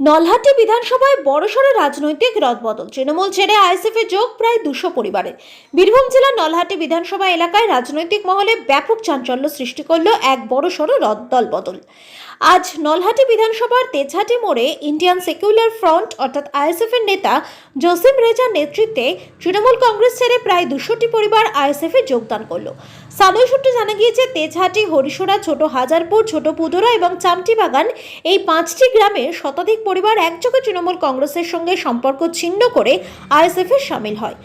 নলহাটি বিধানসভায় বড়সড় রাজনৈতিক রদবদল। তৃণমূল ছেড়ে আইএসএফে যোগ প্রায় দুশো পরিবারের বীরভূম জেলার নলহাটি বিধানসভা এলাকায় রাজনৈতিক মহলে ব্যাপক চাঞ্চল্য সৃষ্টি করল এক বড়সড় দল বদল আজ নলহাটি বিধানসভার তেজহাটি মোড়ে ইন্ডিয়ান সেকুলার ফ্রন্ট অর্থাৎ আইএসএফ এর নেতা জসিম রেজার নেতৃত্বে তৃণমূল কংগ্রেস ছেড়ে প্রায় দুশোটি পরিবার আইএসএফ যোগদান করল। স্থানীয় সূত্রে জানা গিয়েছে তেজহাটি হরিশোড়া, ছোট হাজারপুর, ছোট পুদরা এবং চামটি বাগান এই পাঁচটি গ্রামের শতাধিক পরিবার একযোগে তৃণমূল কংগ্রেসের সঙ্গে সম্পর্ক ছিন্ন করে আইএসএফ সামিল হয়।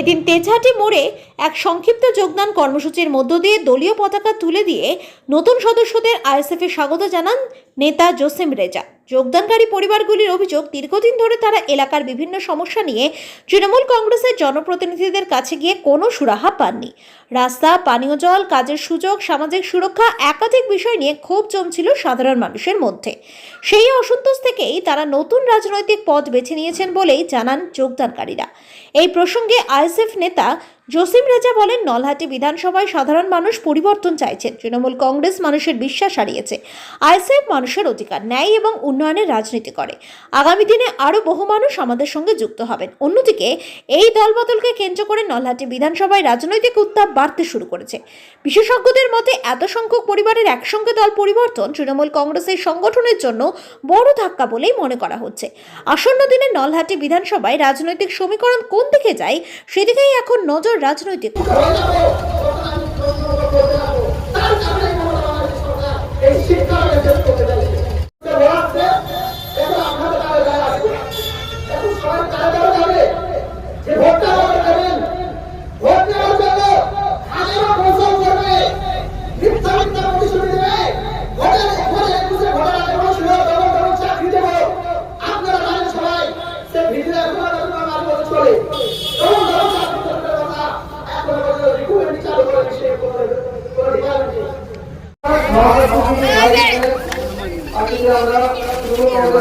এদিন তেজহাটি মোড়ে এক সংক্ষিপ্ত যোগদান কর্মসূচির মধ্য দিয়ে দলীয় পতাকা তুলে দিয়ে নতুন সদস্যদের আইএসএফ স্বাগত জানান নেতা জোসেম রেজা। যোগদানকারী পরিবারগুলির অভিযোগ, দীর্ঘদিন ধরে তারা এলাকার বিভিন্ন সমস্যা নিয়ে তৃণমূল কংগ্রেসের জনপ্রতিনিধিদের কাছে গিয়ে কোনো সুরাহা পাননি। রাস্তা, পানীয় জল, কাজের সুযোগ, সামাজিক সুরক্ষা একাধিক বিষয় নিয়ে ক্ষোভ জমছিল সাধারণ মানুষের মধ্যে। সেই অসন্তোষ থেকেই তারা নতুন রাজনৈতিক পথ বেছে নিয়েছেন বলেই জানান যোগদানকারীরা। এই প্রসঙ্গে আইএসএফ নেতা জসিম রেজা বলেন, নলহাটি বিধানসভায় সাধারণ মানুষ পরিবর্তন চাইছেন। তৃণমূল কংগ্রেস মানুষের বিশ্বাস হারিয়েছে। আইএসএফ মানুষের অধিকার ন্যায় এবং উন্নয়নের রাজনীতি করে। আগামী দিনে আরও বহু মানুষ আমাদের সঙ্গে যুক্ত হবেন। অন্যদিকে, এই দলবদলকে কেন্দ্র করে নলহাটি বিধানসভায় রাজনৈতিক উত্তাপ বাড়তে শুরু করেছে। বিশেষজ্ঞদের মতে, এত সংখ্যক পরিবারের একসঙ্গে দল পরিবর্তন তৃণমূল কংগ্রেসের সংগঠনের জন্য বড় ধাক্কা বলেই মনে করা হচ্ছে। আসন্ন দিনে নলহাটি বিধানসভায় রাজনৈতিক সমীকরণ কোন দিকে যায়, সেদিকেই এখন নজর রাজনৈতিক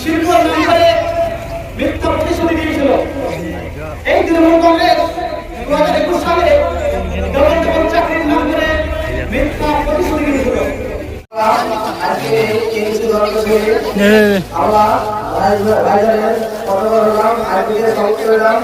শিল্প নামে মিথ্যা প্রতিশ্রুতি দিয়েছিল এই তৃণমূল কংগ্রেস দু হাজার একুশ সালে ডবল চাকরির নাম করে মিথ্যা প্রতিশ্রুতি দিয়েছিল আজকে কেন্দ্রীয় দলকে আমরা রাইজারের পতাকা হলাম আইপিকে সমাপ্ত হলাম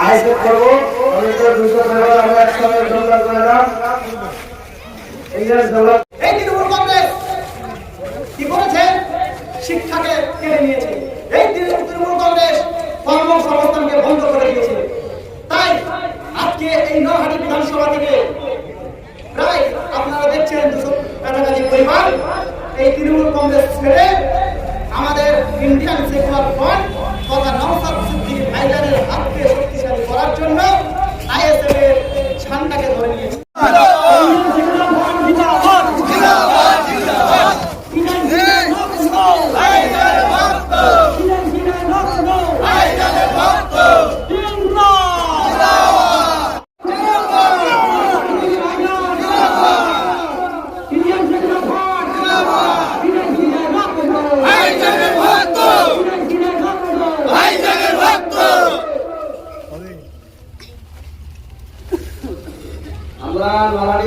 আইসে করব। আপনারা দেখছেন কাছাকাছি পরিবার এই তৃণমূল কংগ্রেস ছেড়ে আমাদের ইন্ডিয়ান সেকুলার ফ্রন্ট তথা নওসাদ সিদ্দিকী ভাইজানের হাতকে শক্তিশালী করার জন্য আইএসএফ এর ঝান্ডাকে ধরে নিয়েছে আমরা নলাড়ি